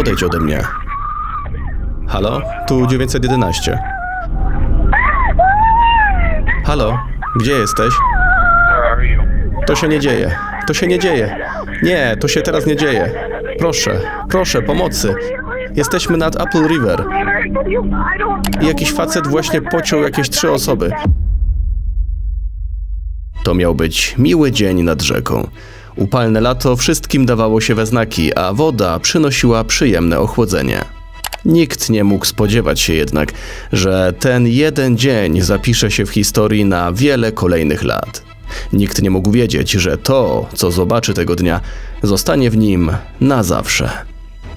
odejdź ode mnie. Halo? Tu 911. Halo? Gdzie jesteś? To się nie dzieje. To się nie dzieje. Nie, to się teraz nie dzieje. Proszę, proszę, pomocy. Jesteśmy nad Apple River. I jakiś facet właśnie pociął jakieś trzy osoby. To miał być miły dzień nad rzeką. Upalne lato wszystkim dawało się we znaki, a woda przynosiła przyjemne ochłodzenie. Nikt nie mógł spodziewać się jednak, że ten jeden dzień zapisze się w historii na wiele kolejnych lat. Nikt nie mógł wiedzieć, że to, co zobaczy tego dnia, zostanie w nim na zawsze.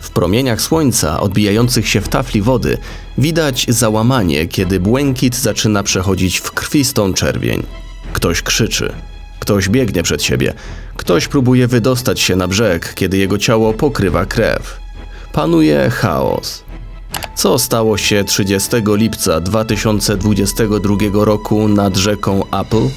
W promieniach słońca odbijających się w tafli wody widać załamanie, kiedy błękit zaczyna przechodzić w krwistą czerwień. Ktoś krzyczy, ktoś biegnie przed siebie, ktoś próbuje wydostać się na brzeg, kiedy jego ciało pokrywa krew. Panuje chaos. Co stało się 30 lipca 2022 roku nad rzeką Apple?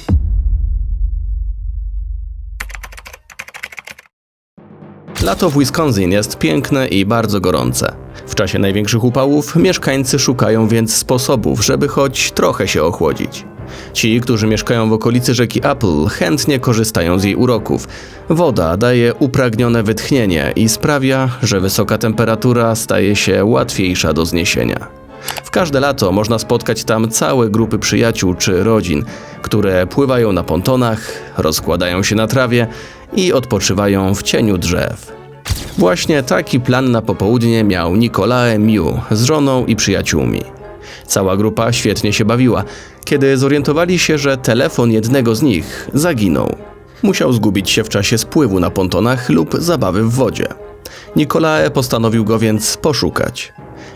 Lato w Wisconsin jest piękne i bardzo gorące. W czasie największych upałów mieszkańcy szukają więc sposobów, żeby choć trochę się ochłodzić. Ci, którzy mieszkają w okolicy rzeki Apple, chętnie korzystają z jej uroków. Woda daje upragnione wytchnienie i sprawia, że wysoka temperatura staje się łatwiejsza do zniesienia. W każde lato można spotkać tam całe grupy przyjaciół czy rodzin, które pływają na pontonach, rozkładają się na trawie i odpoczywają w cieniu drzew. Właśnie taki plan na popołudnie miał Nicolae Miu z żoną i przyjaciółmi. Cała grupa świetnie się bawiła, kiedy zorientowali się, że telefon jednego z nich zaginął. Musiał zgubić się w czasie spływu na pontonach lub zabawy w wodzie. Nicolae postanowił go więc poszukać.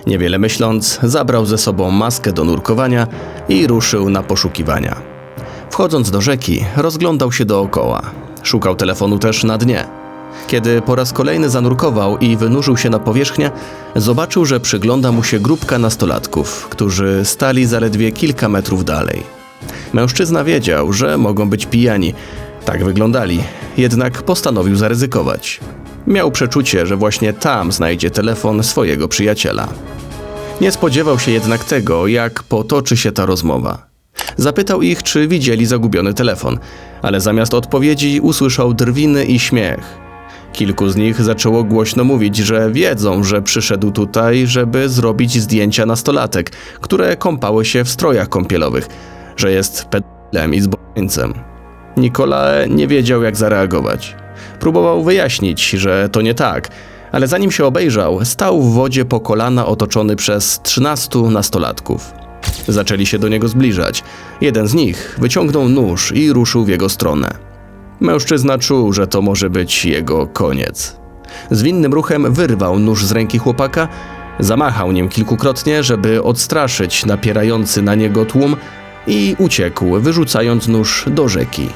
Niewiele myśląc, zabrał ze sobą maskę do nurkowania i ruszył na poszukiwania. Wchodząc do rzeki, rozglądał się dookoła. Szukał telefonu też na dnie. Kiedy po raz kolejny zanurkował i wynurzył się na powierzchnię, zobaczył, że przygląda mu się grupka nastolatków, którzy stali zaledwie kilka metrów dalej. Mężczyzna wiedział, że mogą być pijani. Tak wyglądali, jednak postanowił zaryzykować. Miał przeczucie, że właśnie tam znajdzie telefon swojego przyjaciela. Nie spodziewał się jednak tego, jak potoczy się ta rozmowa. Zapytał ich, czy widzieli zagubiony telefon, ale zamiast odpowiedzi usłyszał drwiny i śmiech. Kilku z nich zaczęło głośno mówić, że wiedzą, że przyszedł tutaj, żeby zrobić zdjęcia nastolatek, które kąpały się w strojach kąpielowych, że jest pedalem i zboczeńcem. Nicolae nie wiedział, jak zareagować. Próbował wyjaśnić, że to nie tak, ale zanim się obejrzał, stał w wodzie po kolana otoczony przez 13 nastolatków. Zaczęli się do niego zbliżać. Jeden z nich wyciągnął nóż i ruszył w jego stronę. Mężczyzna czuł, że to może być jego koniec. Zwinnym ruchem wyrwał nóż z ręki chłopaka, zamachał nim kilkukrotnie, żeby odstraszyć napierający na niego tłum i uciekł, wyrzucając nóż do rzeki.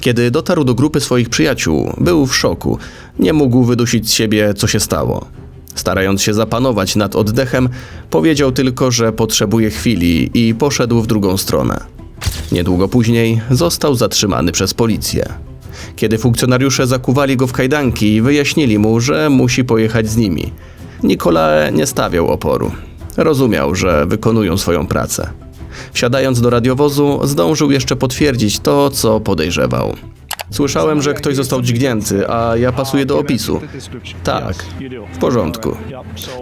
Kiedy dotarł do grupy swoich przyjaciół, był w szoku. Nie mógł wydusić z siebie, co się stało. Starając się zapanować nad oddechem, powiedział tylko, że potrzebuje chwili i poszedł w drugą stronę. Niedługo później został zatrzymany przez policję. Kiedy funkcjonariusze zakuwali go w kajdanki i wyjaśnili mu, że musi pojechać z nimi, Nicolae nie stawiał oporu. Rozumiał, że wykonują swoją pracę. Wsiadając do radiowozu, zdążył jeszcze potwierdzić to, co podejrzewał. Słyszałem, że ktoś został dźgnięty, a ja pasuję do opisu. Tak, w porządku.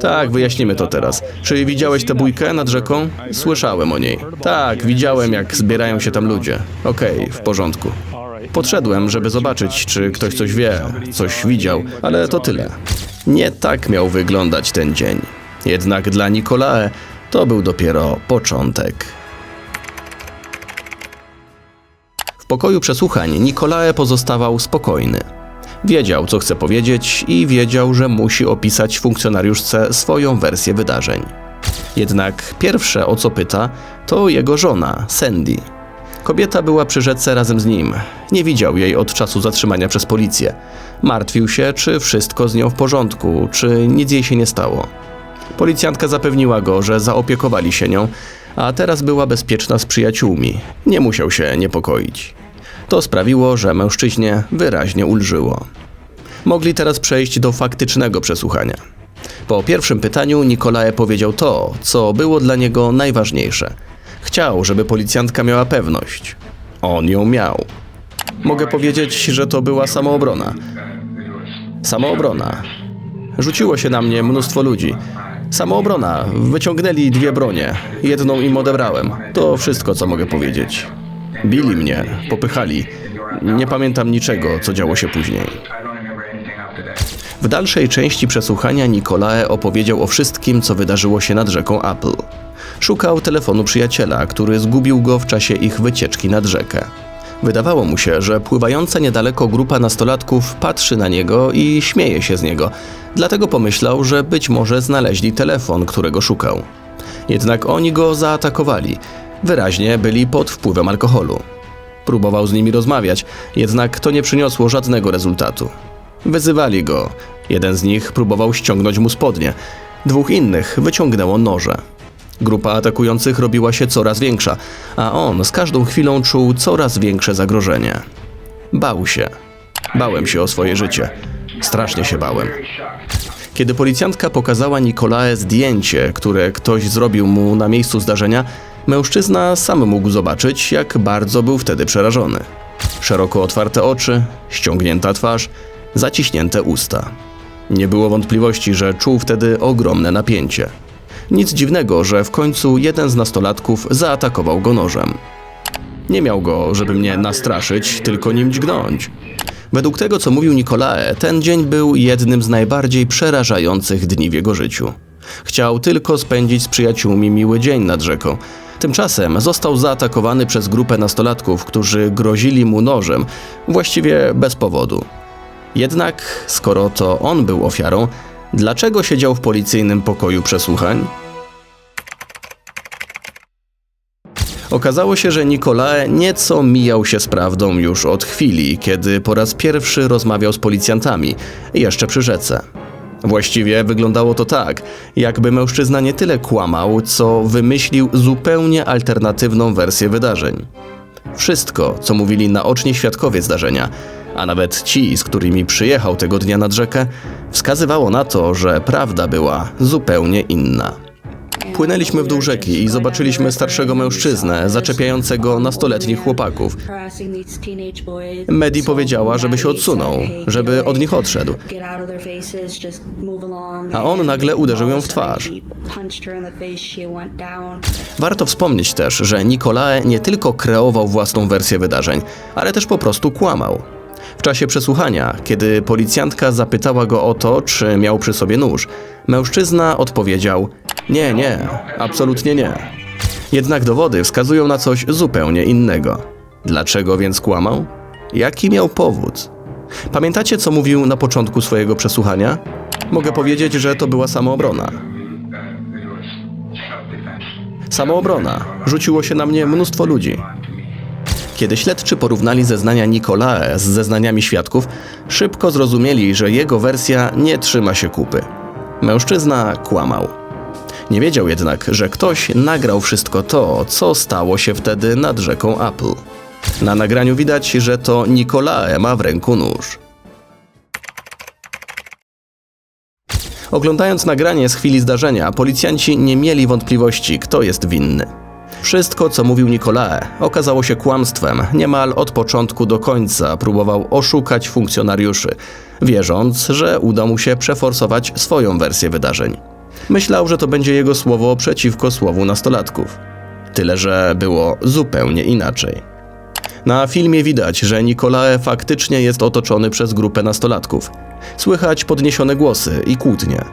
Tak, wyjaśnimy to teraz. Czy widziałeś tę bójkę nad rzeką? Słyszałem o niej. Tak, widziałem, jak zbierają się tam ludzie. Okej, w porządku. Podszedłem, żeby zobaczyć, czy ktoś coś wie, coś widział, ale to tyle. Nie tak miał wyglądać ten dzień. Jednak dla Nicolae to był dopiero początek. Pokoju przesłuchań Nicolae pozostawał spokojny. Wiedział, co chce powiedzieć i wiedział, że musi opisać funkcjonariuszce swoją wersję wydarzeń. Jednak pierwsze, o co pyta, to jego żona, Sandy. Kobieta była przy rzece razem z nim. Nie widział jej od czasu zatrzymania przez policję. Martwił się, czy wszystko z nią w porządku, czy nic jej się nie stało. Policjantka zapewniła go, że zaopiekowali się nią, a teraz była bezpieczna z przyjaciółmi. Nie musiał się niepokoić. To sprawiło, że mężczyźnie wyraźnie ulżyło. Mogli teraz przejść do faktycznego przesłuchania. Po pierwszym pytaniu Nikolae powiedział to, co było dla niego najważniejsze. Chciał, żeby policjantka miała pewność. On ją miał. Mogę powiedzieć, że to była samoobrona. Samoobrona. Rzuciło się na mnie mnóstwo ludzi. Samoobrona. Wyciągnęli dwie bronie. Jedną im odebrałem. To wszystko, co mogę powiedzieć. Bili mnie, popychali. Nie pamiętam niczego, co działo się później. W dalszej części przesłuchania Nikolae opowiedział o wszystkim, co wydarzyło się nad rzeką Apple. Szukał telefonu przyjaciela, który zgubił go w czasie ich wycieczki nad rzekę. Wydawało mu się, że pływająca niedaleko grupa nastolatków patrzy na niego i śmieje się z niego, dlatego pomyślał, że być może znaleźli telefon, którego szukał. Jednak oni go zaatakowali. Wyraźnie byli pod wpływem alkoholu. Próbował z nimi rozmawiać, jednak to nie przyniosło żadnego rezultatu. Wyzywali go. Jeden z nich próbował ściągnąć mu spodnie, dwóch innych wyciągnęło noże. Grupa atakujących robiła się coraz większa, a on z każdą chwilą czuł coraz większe zagrożenie. Bał się. Bałem się o swoje życie. Strasznie się bałem. Kiedy policjantka pokazała Nikolae zdjęcie, które ktoś zrobił mu na miejscu zdarzenia, mężczyzna sam mógł zobaczyć, jak bardzo był wtedy przerażony. Szeroko otwarte oczy, ściągnięta twarz, zaciśnięte usta. Nie było wątpliwości, że czuł wtedy ogromne napięcie. Nic dziwnego, że w końcu jeden z nastolatków zaatakował go nożem. Nie miał go, żeby mnie nastraszyć, tylko nim dźgnąć. Według tego, co mówił Nikolae, ten dzień był jednym z najbardziej przerażających dni w jego życiu. Chciał tylko spędzić z przyjaciółmi miły dzień nad rzeką. Tymczasem został zaatakowany przez grupę nastolatków, którzy grozili mu nożem, właściwie bez powodu. Jednak, skoro to on był ofiarą, dlaczego siedział w policyjnym pokoju przesłuchań? Okazało się, że Nikolae nieco mijał się z prawdą już od chwili, kiedy po raz pierwszy rozmawiał z policjantami, jeszcze przy rzece. Właściwie wyglądało to tak, jakby mężczyzna nie tyle kłamał, co wymyślił zupełnie alternatywną wersję wydarzeń. Wszystko, co mówili naoczni świadkowie zdarzenia, a nawet ci, z którymi przyjechał tego dnia nad rzekę, wskazywało na to, że prawda była zupełnie inna. Płynęliśmy w dół rzeki i zobaczyliśmy starszego mężczyznę zaczepiającego nastoletnich chłopaków. Medi powiedziała, żeby się odsunął, żeby od nich odszedł. A on nagle uderzył ją w twarz. Warto wspomnieć też, że Nikolae nie tylko kreował własną wersję wydarzeń, ale też po prostu kłamał. W czasie przesłuchania, kiedy policjantka zapytała go o to, czy miał przy sobie nóż, mężczyzna odpowiedział: Nie, nie, absolutnie nie. Jednak dowody wskazują na coś zupełnie innego. Dlaczego więc kłamał? Jaki miał powód? Pamiętacie, co mówił na początku swojego przesłuchania? Mogę powiedzieć, że to była samoobrona. Samoobrona. Rzuciło się na mnie mnóstwo ludzi. Kiedy śledczy porównali zeznania Nikolae z zeznaniami świadków, szybko zrozumieli, że jego wersja nie trzyma się kupy. Mężczyzna kłamał. Nie wiedział jednak, że ktoś nagrał wszystko to, co stało się wtedy nad rzeką Apple. Na nagraniu widać, że to Nikolae ma w ręku nóż. Oglądając nagranie z chwili zdarzenia, policjanci nie mieli wątpliwości, kto jest winny. Wszystko, co mówił Nikolae, okazało się kłamstwem. Niemal od początku do końca próbował oszukać funkcjonariuszy, wierząc, że uda mu się przeforsować swoją wersję wydarzeń. Myślał, że to będzie jego słowo przeciwko słowu nastolatków. Tyle, że było zupełnie inaczej. Na filmie widać, że Nikolae faktycznie jest otoczony przez grupę nastolatków. Słychać podniesione głosy i kłótnie.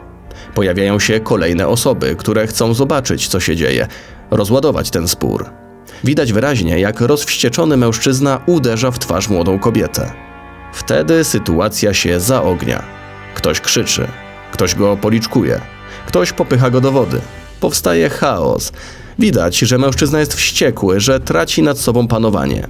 Pojawiają się kolejne osoby, które chcą zobaczyć, co się dzieje, rozładować ten spór. Widać wyraźnie, jak rozwścieczony mężczyzna uderza w twarz młodą kobietę. Wtedy sytuacja się zaognia. Ktoś krzyczy, ktoś go policzkuje, ktoś popycha go do wody. Powstaje chaos. Widać, że mężczyzna jest wściekły, że traci nad sobą panowanie.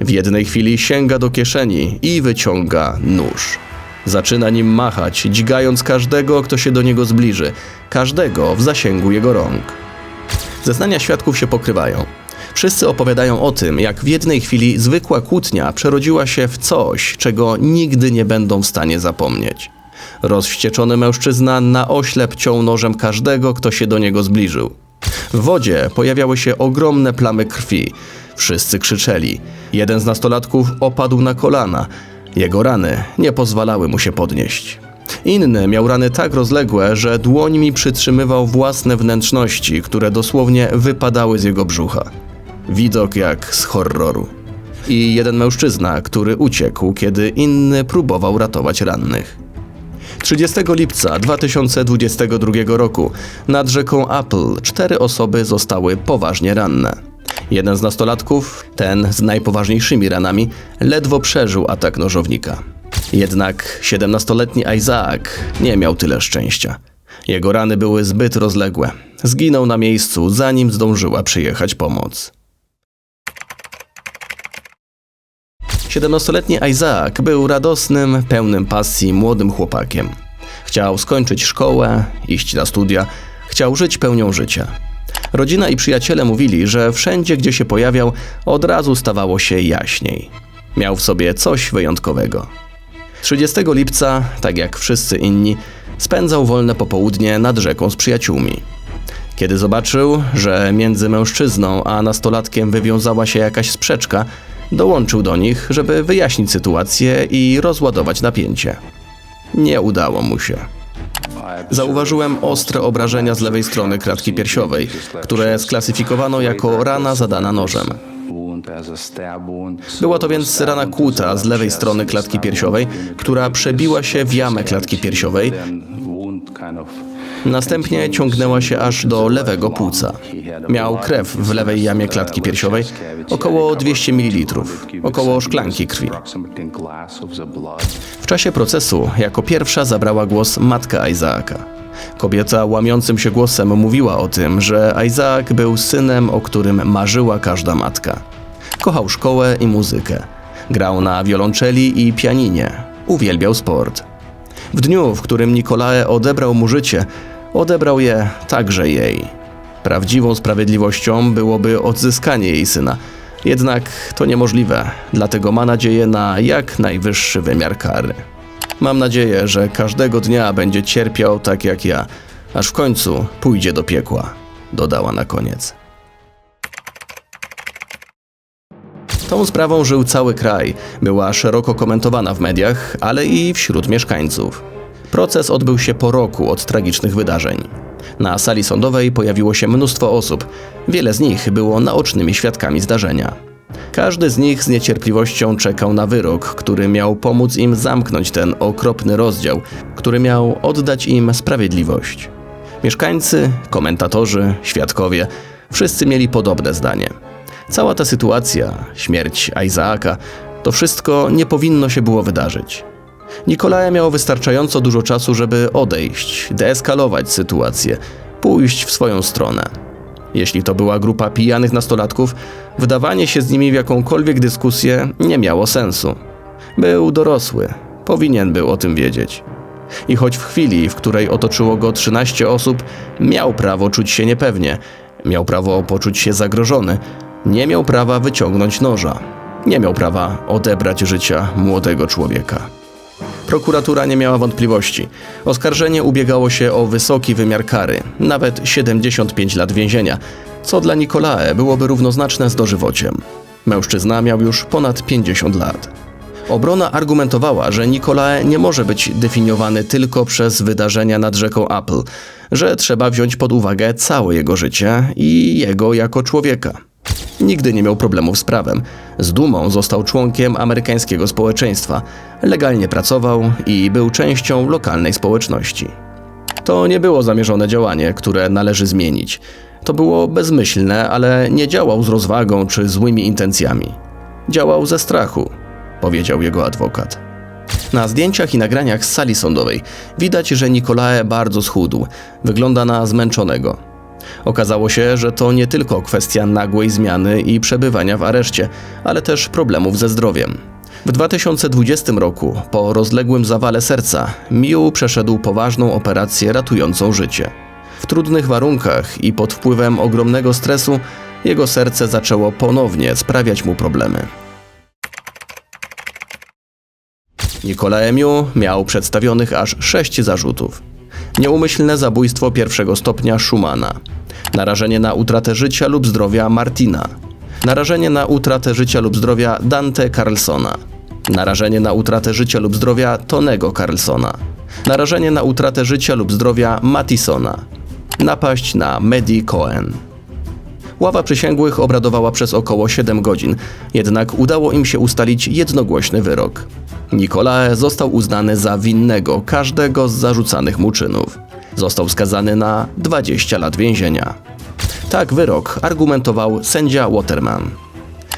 W jednej chwili sięga do kieszeni i wyciąga nóż. Zaczyna nim machać, dźgając każdego, kto się do niego zbliży, każdego w zasięgu jego rąk. Zeznania świadków się pokrywają. Wszyscy opowiadają o tym, jak w jednej chwili zwykła kłótnia przerodziła się w coś, czego nigdy nie będą w stanie zapomnieć. Rozwścieczony mężczyzna na oślep ciął nożem każdego, kto się do niego zbliżył. W wodzie pojawiały się ogromne plamy krwi. Wszyscy krzyczeli. Jeden z nastolatków opadł na kolana. Jego rany nie pozwalały mu się podnieść. Inny miał rany tak rozległe, że dłońmi przytrzymywał własne wnętrzności, które dosłownie wypadały z jego brzucha. Widok jak z horroru. I jeden mężczyzna, który uciekł, kiedy inny próbował ratować rannych. 30 lipca 2022 roku nad rzeką Apple cztery osoby zostały poważnie ranne. Jeden z nastolatków, ten z najpoważniejszymi ranami, ledwo przeżył atak nożownika. Jednak 17-letni Isaac nie miał tyle szczęścia. Jego rany były zbyt rozległe. Zginął na miejscu, zanim zdążyła przyjechać pomoc. 17-letni Isaac był radosnym, pełnym pasji młodym chłopakiem. Chciał skończyć szkołę, iść na studia, chciał żyć pełnią życia. Rodzina i przyjaciele mówili, że wszędzie, gdzie się pojawiał, od razu stawało się jaśniej. Miał w sobie coś wyjątkowego. 30 lipca, tak jak wszyscy inni, spędzał wolne popołudnie nad rzeką z przyjaciółmi. Kiedy zobaczył, że między mężczyzną a nastolatkiem wywiązała się jakaś sprzeczka, dołączył do nich, żeby wyjaśnić sytuację i rozładować napięcie. Nie udało mu się. Zauważyłem ostre obrażenia z lewej strony klatki piersiowej, które sklasyfikowano jako rana zadana nożem. Była to więc rana kłuta z lewej strony klatki piersiowej, która przebiła się w jamę klatki piersiowej, następnie ciągnęła się aż do lewego płuca. Miał krew w lewej jamie klatki piersiowej, około 200 ml, około szklanki krwi. W czasie procesu jako pierwsza zabrała głos matka Izaaka. Kobieta łamiącym się głosem mówiła o tym, że Isaac był synem, o którym marzyła każda matka. Kochał szkołę i muzykę. Grał na wiolonczeli i pianinie. Uwielbiał sport. W dniu, w którym Nikolae odebrał mu życie, odebrał je także jej. Prawdziwą sprawiedliwością byłoby odzyskanie jej syna. Jednak to niemożliwe, dlatego ma nadzieję na jak najwyższy wymiar kary. Mam nadzieję, że każdego dnia będzie cierpiał tak jak ja, aż w końcu pójdzie do piekła, dodała na koniec. Tą sprawą żył cały kraj, była szeroko komentowana w mediach, ale i wśród mieszkańców. Proces odbył się po roku od tragicznych wydarzeń. Na sali sądowej pojawiło się mnóstwo osób, wiele z nich było naocznymi świadkami zdarzenia. Każdy z nich z niecierpliwością czekał na wyrok, który miał pomóc im zamknąć ten okropny rozdział, który miał oddać im sprawiedliwość. Mieszkańcy, komentatorzy, świadkowie wszyscy mieli podobne zdanie. Cała ta sytuacja, śmierć Izaaka, to wszystko nie powinno się było wydarzyć. Nikolaja miał wystarczająco dużo czasu, żeby odejść, deeskalować sytuację, pójść w swoją stronę. Jeśli to była grupa pijanych nastolatków, wdawanie się z nimi w jakąkolwiek dyskusję nie miało sensu. Był dorosły, powinien był o tym wiedzieć. I choć w chwili, w której otoczyło go 13 osób, miał prawo czuć się niepewnie, miał prawo poczuć się zagrożony, nie miał prawa wyciągnąć noża, nie miał prawa odebrać życia młodego człowieka. Prokuratura nie miała wątpliwości. Oskarżenie ubiegało się o wysoki wymiar kary, nawet 75 lat więzienia, co dla Nikolae byłoby równoznaczne z dożywociem. Mężczyzna miał już ponad 50 lat. Obrona argumentowała, że Nikolae nie może być definiowany tylko przez wydarzenia nad rzeką Apple, że trzeba wziąć pod uwagę całe jego życie i jego jako człowieka. Nigdy nie miał problemów z prawem. Z dumą został członkiem amerykańskiego społeczeństwa. Legalnie pracował i był częścią lokalnej społeczności. To nie było zamierzone działanie, które należy zmienić. To było bezmyślne, ale nie działał z rozwagą czy złymi intencjami. Działał ze strachu, powiedział jego adwokat. Na zdjęciach i nagraniach z sali sądowej widać, że Nikolae bardzo schudł. Wygląda na zmęczonego. Okazało się, że to nie tylko kwestia nagłej zmiany i przebywania w areszcie, ale też problemów ze zdrowiem. W 2020 roku, po rozległym zawale serca, Miu przeszedł poważną operację ratującą życie. W trudnych warunkach i pod wpływem ogromnego stresu jego serce zaczęło ponownie sprawiać mu problemy. Nicolas Emiu miał przedstawionych aż sześć zarzutów. Nieumyślne zabójstwo pierwszego stopnia Schumana, narażenie na utratę życia lub zdrowia Martina, narażenie na utratę życia lub zdrowia Dante Carlsona, narażenie na utratę życia lub zdrowia Tonego Carlsona, narażenie na utratę życia lub zdrowia Mattisona, napaść na Medi Cohen. Ława przysięgłych obradowała przez około 7 godzin, jednak udało im się ustalić jednogłośny wyrok. Nicolae został uznany za winnego każdego z zarzucanych mu czynów. Został skazany na 20 lat więzienia. Tak wyrok argumentował sędzia Waterman.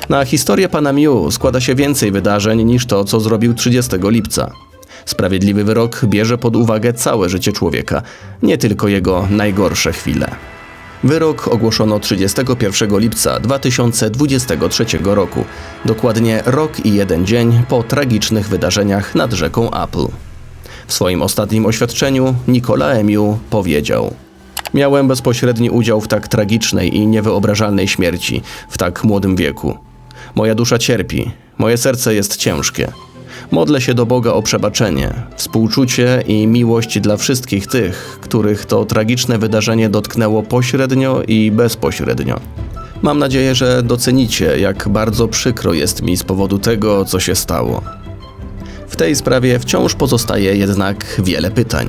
Na historię pana Miu składa się więcej wydarzeń niż to, co zrobił 30 lipca. Sprawiedliwy wyrok bierze pod uwagę całe życie człowieka, nie tylko jego najgorsze chwile. Wyrok ogłoszono 31 lipca 2023 roku, dokładnie rok i jeden dzień po tragicznych wydarzeniach nad rzeką Apple. W swoim ostatnim oświadczeniu Nicolas Emiu powiedział: Miałem bezpośredni udział w tak tragicznej i niewyobrażalnej śmierci w tak młodym wieku. Moja dusza cierpi, moje serce jest ciężkie. Modlę się do Boga o przebaczenie, współczucie i miłość dla wszystkich tych, których to tragiczne wydarzenie dotknęło pośrednio i bezpośrednio. Mam nadzieję, że docenicie, jak bardzo przykro jest mi z powodu tego, co się stało. W tej sprawie wciąż pozostaje jednak wiele pytań.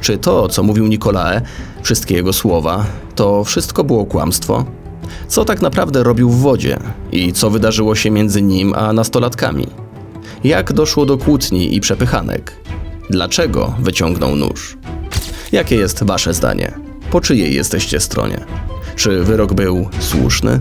Czy to, co mówił Nicolae, wszystkie jego słowa, to wszystko było kłamstwo? Co tak naprawdę robił w wodzie i co wydarzyło się między nim a nastolatkami? Jak doszło do kłótni i przepychanek? Dlaczego wyciągnął nóż? Jakie jest wasze zdanie? Po czyjej jesteście stronie? Czy wyrok był słuszny?